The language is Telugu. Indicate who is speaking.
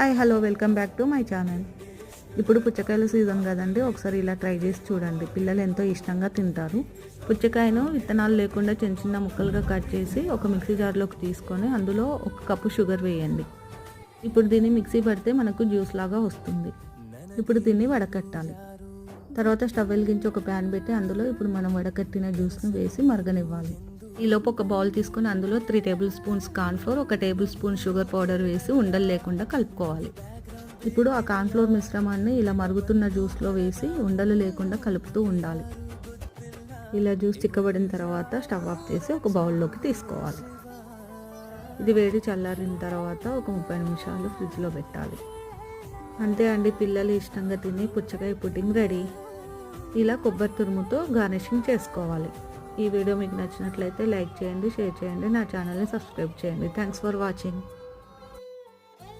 Speaker 1: Hi hello welcome back to my channel ఇప్పుడు పుచ్చకాయల సీజన్ కదండి ఒకసారి ఇలా ట్రై చేసి చూడండి. పిల్లలు ఎంతో ఇష్టంగా తింటారు. పుచ్చకాయను విత్తనాలు లేకుండా చిన్న చిన్న ముక్కలుగా కట్ చేసి ఒక మిక్సీ జార్లోకి తీసుకొని అందులో ఒక కప్పు షుగర్ వేయండి. ఇప్పుడు దీన్ని మిక్సీ పడితే మనకు జ్యూస్ లాగా వస్తుంది. ఇప్పుడు దీన్ని వడకట్టాలి. తర్వాత స్టవ్ వెలిగించి ఒక ప్యాన్ పెట్టి అందులో ఇప్పుడు మనం వడకట్టిన జ్యూస్ను వేసి మరగనివ్వాలి. ఈలోపు ఒక బౌల్ తీసుకొని అందులో త్రీ టేబుల్ స్పూన్స్ కార్న్ఫ్లోర్ ఒక టేబుల్ స్పూన్ షుగర్ పౌడర్ వేసి ఉండలు లేకుండా కలుపుకోవాలి. ఇప్పుడు ఆ కార్న్ఫ్లోర్ మిశ్రమాన్ని ఇలా మరుగుతున్న జ్యూస్లో వేసి ఉండలు లేకుండా కలుపుతూ ఉండాలి. ఇలా జ్యూస్ చిక్కబడిన తర్వాత స్టవ్ ఆఫ్ చేసి ఒక బౌల్లోకి తీసుకోవాలి. ఇది వేడి చల్లారిన తర్వాత ఒక ముప్పై నిమిషాలు ఫ్రిడ్జ్లో పెట్టాలి. అంతే అండి పిల్లలు ఇష్టంగా తిని పుచ్చకాయ పుడ్డింగ్ రెడీ. ఇలా కొబ్బరి తురుముతో గార్నిషింగ్ చేసుకోవాలి. ఈ వీడియో మీకు నచ్చినట్లయితే లైక్ చేయండి షేర్ చేయండి నా ఛానల్ని సబ్స్క్రైబ్ చేయండి. Thanks for watching